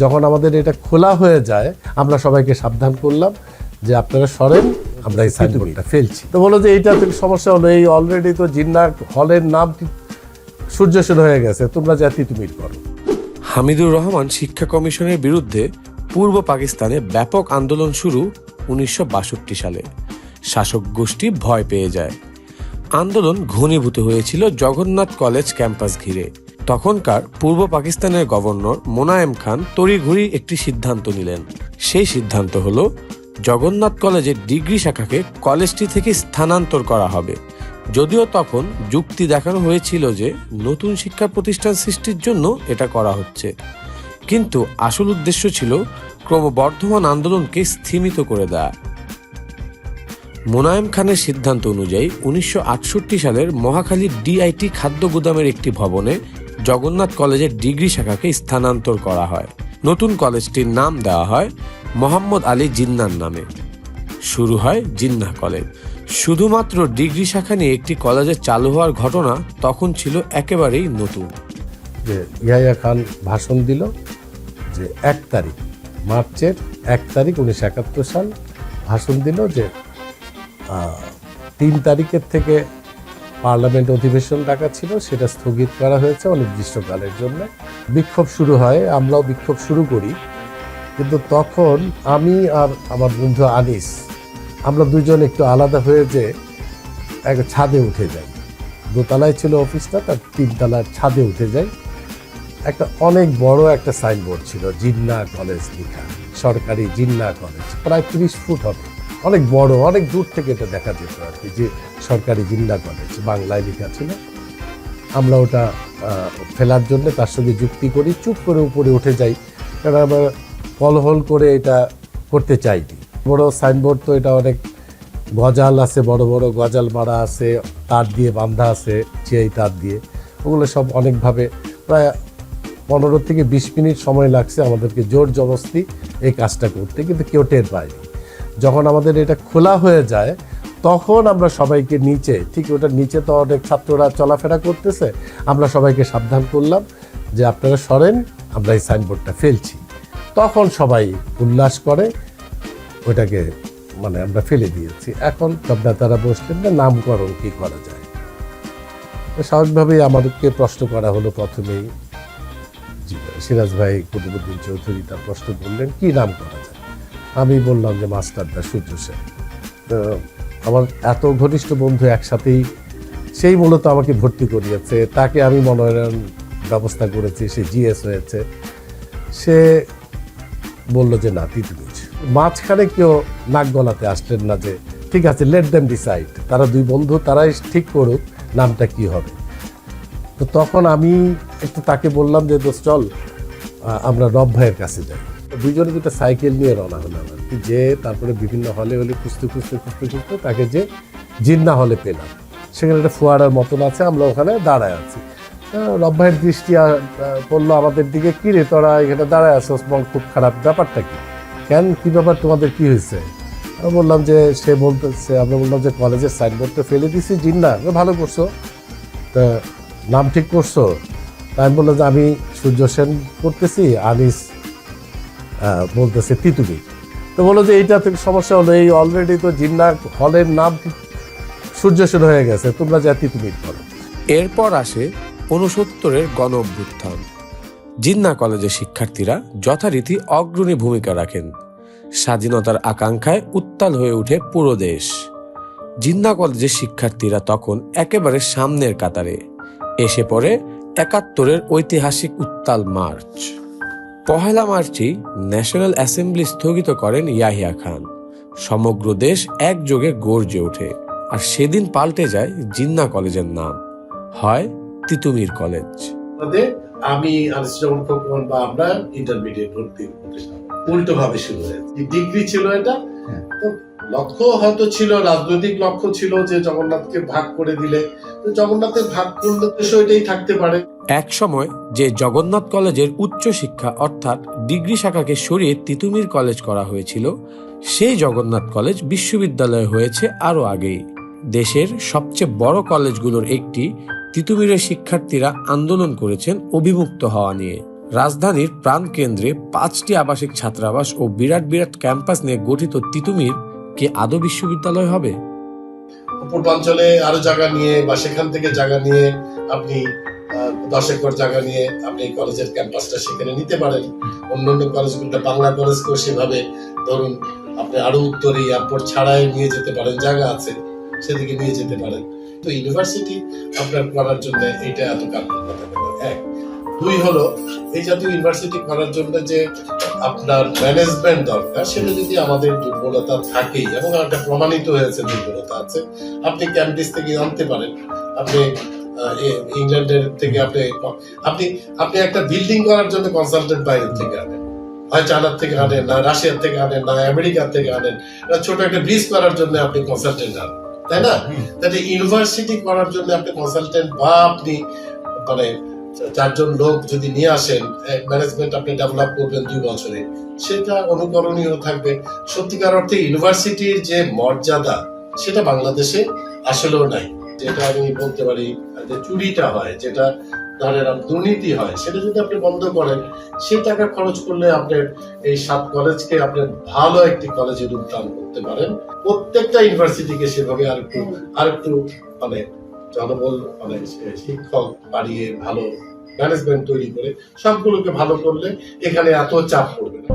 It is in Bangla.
যখন আমাদের এটা খোলা হয়ে যায় আমরা সবাইকে সাবধান করলাম যে আপনারা সরেন আমরা এই সাইনবোর্ডটা ফেলছি। তো বলো যে এইটা সমস্যা হলো এই অলরেডি তো জিন্নার হলের নাম সূর্যসেন হয়ে গেছে তোমরা যা তিতুমির করো। হামিদুর রহমান শিক্ষা কমিশনের বিরুদ্ধে পূর্ব পাকিস্তানে ব্যাপক আন্দোলন শুরু উনিশশো বাষট্টি সালে। শাসক গোষ্ঠী ভয় পেয়ে যায়। আন্দোলন ঘনীভূত হয়েছিল জগন্নাথ কলেজ ক্যাম্পাস ঘিরে। তখনকার পূর্ব পাকিস্তানের গভর্নর মোনায়েম খান তড়িঘড়ি একটি সিদ্ধান্ত নিলেন। সেই সিদ্ধান্ত হলো, জগন্নাথ কলেজের ডিগ্রি শাখাকে কলেজটি থেকে স্থানান্তর করা হবে। যদিও তখন যুক্তি দেখানো হয়েছিল যে নতুন শিক্ষা প্রতিষ্ঠান সৃষ্টির জন্য এটা করা হচ্ছে। কিন্তু আসল উদ্দেশ্য ছিল ক্রমবর্ধমান আন্দোলনকে স্থিমিত করে দেয়া। মোনায়েম খানের সিদ্ধান্ত অনুযায়ী উনিশশো আটষট্টি সালের মহাখালী ডিআইটি খাদ্য গুদামের একটি ভবনে জগন্নাথ কলেজের ডিগ্রি শাখাকে স্থানান্তর করা হয়। নতুন কলেজটির নাম দেওয়া হয় মোহাম্মদ আলী জিন্নার নামে। শুরু হয় জিন্নাহ কলেজ। শুধুমাত্র ডিগ্রি শাখা নিয়ে একটি কলেজে চালু হওয়ার ঘটনা তখন ছিল একেবারেই নতুন। যে ইয়াহিয়া খান ভাষণ দিল যে এক তারিখ, মার্চের এক তারিখ উনিশশো একাত্তর সাল ভাষণ দিল যে তিন তারিখের থেকে পার্লামেন্ট অধিবেশন ডাকা ছিল, সেটা স্থগিত করা হয়েছে অনির্দিষ্টকালের জন্য। বিক্ষোভ শুরু হয়, আমরাও বিক্ষোভ শুরু করি। কিন্তু তখন আমি আর আমার বন্ধু আনিস, আমরা দুজন একটু আলাদা হয়ে যে এক ছাদে উঠে যাই। দোতলায় ছিল অফিসটা, তার তিনতলার ছাদে উঠে যাই। একটা অনেক বড় একটা সাইনবোর্ড ছিল, জিন্না কলেজ লেখা, সরকারি জিন্না কলেজ, প্রায় তিরিশ ফুট হবে। অনেক বড়, অনেক দূর থেকে এটা দেখা যেত আর কি, যে সরকারি জিন্দা কলেজ বাংলায় লেখা ছিল। আমরা ওটা ফেলার জন্য তার সঙ্গে যুক্তি করি, চুপ করে উপরে উঠে যাই, কারণ আমরা কলহল করে এটা করতে চাইনি। বড় সাইনবোর্ড তো এটা অনেক গজাল আছে, বড় বড় গজাল মারা আছে, তার দিয়ে বাঁধা আছে চিয়াই তার দিয়ে। ওগুলো সব অনেকভাবে প্রায় পনেরো থেকে বিশ মিনিট সময় লাগছে আমাদেরকে জোর জবস্তি এই কাজটা করতে, কিন্তু কেউ টের পায়নি। যখন আমাদের এটা খোলা হয়ে যায়, তখন আমরা সবাইকে নিচে, ঠিক ওটার নিচে তো অনেক ছাত্ররা চলাফেরা করতেছে, আমরা সবাইকে সাবধান করলাম যে আপনারা সরেন, আমরা এই সাইনবোর্ডটা ফেলছি। তখন সবাই উল্লাস করে, ওটাকে মানে আমরা ফেলে দিয়েছি। এখন নেতারা বসলেন যে নামকরণ কী করা যায়। স্বাভাবিকভাবেই আমাদেরকে প্রশ্ন করা হলো প্রথমেই সিরাজ ভাই কুতুবুদ্দিন চৌধুরী তার প্রশ্ন করলেন, কি নাম করা যায়? আমি বললাম যে, মাস্টারদা সূর্য সেন তো আমার এত ঘনিষ্ঠ বন্ধু একসাথেই, সেই মূলত আমাকে ভর্তি করিয়েছে। তাকে আমি মনোনয়ন ব্যবস্থা করেছি, সে জিএস হয়েছে। সে বলল যে, না তিতুমির মাঝখানে কেউ নাক গলাতে আসলেন না যে, ঠিক আছে লেট দেম ডিসাইড তারা দুই বন্ধু, তারাই ঠিক করুক, নামটা কি হবে? তো তখন আমি একটু তাকে বললাম যে, দোস্ত, চল আমরা রব ভাইয়ের কাছে যাই। তো দুইজনে দুটো সাইকেল নিয়ে রওনা হলাম আর কি। যে তারপরে বিভিন্ন হলে হলে খুঁজতে খুঁজতে খুঁজতে খুঁজতে তাকে যে জিন্না হলে পেলাম। সেখানে একটা ফোয়ারার মতন আছে আমরা ওখানে দাঁড়ায় আছি। আহ, রব ভাইয়ের দৃষ্টি পড়ল আমাদের দিকে কি রে তোরা এখানে দাঁড়ায় আছো মন খুব খারাপ ব্যাপারটা কি? কেন? কী ব্যাপার? তোমাদের কী হয়েছে? আমি বললাম যে সে বলতেছে আমরা বললাম যে কলেজের সাইনবোর্ডটা ফেলে দিছি জিন্না ভালো করছ? তা নাম ঠিক করছ? তাই আমি বললাম যে আমি সূর্য সেন করতেছি আনিস বলতেছে তিতুমি তো বলল যে, এইটা থেকে সমস্যা হলো, এই অলরেডি তো জিন্নার হলের নাম সূর্য সেন হয়ে গেছে, তোমরা যা তিতুমি করো এরপর আসে ঊনসত্তরের গণ অভ্যুত্থান জিন্না কলেজের শিক্ষার্থীরা যথারীতি অগ্রণী ভূমিকা রাখেন। স্বাধীনতার আকাঙ্ক্ষায় উত্তাল হয়ে ওঠে পুরো দেশ। জিন্না কলেজের শিক্ষার্থীরা তখন একেবারে সামনের কাতারে। এসে পড়ে একাত্তরের ঐতিহাসিক উত্তাল মার্চ। পহেলা মার্চই ন্যাশনাল অ্যাসেম্বলি স্থগিত করেন ইয়াহিয়া খান। সমগ্র দেশ একযোগে গর্জে ওঠে আর সেদিন পাল্টে যায় জিন্না কলেজের নাম। হয় তিতুমির কলেজ। আমি বা আমরা ইন্টারমিডিয়েট ভর্তি উল্টো ভাবে শুরু হয়েছে। ডিগ্রি ছিল এটা। লক্ষ্য হয়তো ছিল রাজনৈতিক লক্ষ্য ছিল যে জগন্নাথকে ভাগ করে দিলে জগন্নাথের থাকতে পারে। এক সময় যে জগন্নাথ কলেজের উচ্চ শিক্ষা অর্থাৎ ডিগ্রি শাখাকে সরিয়ে তিতুমির কলেজ করা হয়েছিল, সেই জগন্নাথ কলেজ বিশ্ববিদ্যালয় হয়েছে আরও আগেই। দেশের সবচেয়ে বড় কলেজগুলোর একটি তিতুমিরের শিক্ষার্থীরা আন্দোলন করেছেন অভিমুক্ত হওয়া নিয়ে। রাজধানীর প্রাণকেন্দ্রে পাঁচটি আবাসিক ছাত্রাবাস ও বিরাট বিরাট ক্যাম্পাস নিয়ে গঠিত তিতুমির কি আদৌ বিশ্ববিদ্যালয় হবে? পূর্বাঞ্চলে আরও জায়গা নিয়ে বা সেখান থেকে জায়গা নিয়ে আপনি দশ একর জায়গা নিয়ে আপনি কলেজের ক্যাম্পাসটা সেখানে নিতে পারেন। অন্য অন্য কলেজগুলো বাংলা কলেজকেও সেভাবে ধরুন আপনি আরও উত্তরে এয়ারপোর্ট ছাড়াই নিয়ে যেতে পারেন, জায়গা আছে, সেদিকে নিয়ে যেতে পারেন। তো ইউনিভার্সিটি আপনার করার জন্য এটা এত কার্যকর এক। দুই হলো এই জাতীয় ইউনিভার্সিটি করার জন্য যে আপনার ম্যানেজমেন্ট দরকার সেটা যদি আমাদের দুর্বলতা থাকেই এবং একটা প্রমাণিত হয়েছে দুর্বলতা আছে। আপনি ক্যাম্পাস থেকে জানতে পারেন। আপনি ইংল্যান্ডের থেকে আপনি আপনি আপনি একটা বিল্ডিং করার জন্য কনসালটেন্ট বাইরের থেকে আনেন। হয় চায়নার থেকে আনেন না রাশিয়ার থেকে আনেন না আমেরিকার থেকে আনেন ছোট একটা ব্রিজ করার জন্য আপনি কনসালটেন্ট আনেন। তাই না? তাহলে ইউনিভার্সিটি করার জন্য আপনি কনসালটেন্ট বা আপনি মানে চারজন লোক যদি নিয়ে আসেন ম্যানেজমেন্ট আপনি ডেভেলপ করবেন দুই বছরে, সেটা অনুকরণীয় থাকবে। সত্যিকার অর্থে ইউনিভার্সিটির যে মর্যাদা, সেটা বাংলাদেশে আসলেও নাই। যেটা আমি বলতে পারি, যে চুরিটা হয়, যেটা ধরেন দুর্নীতি হয়, সেটা যদি আপনি বন্ধ করেন সেই টাকা খরচ করলে আপনার এই সাত কলেজকে আপনি ভালো একটি কলেজে রূপদান করতে পারেন। প্রত্যেকটা ইউনিভার্সিটিকে সেভাবে আর একটু আর একটু মানে জনবল মানে শিক্ষক বাড়িয়ে ভালো ম্যানেজমেন্ট তৈরি করে, সবগুলোকে ভালো করলে এখানে এত চাপ পড়বে না।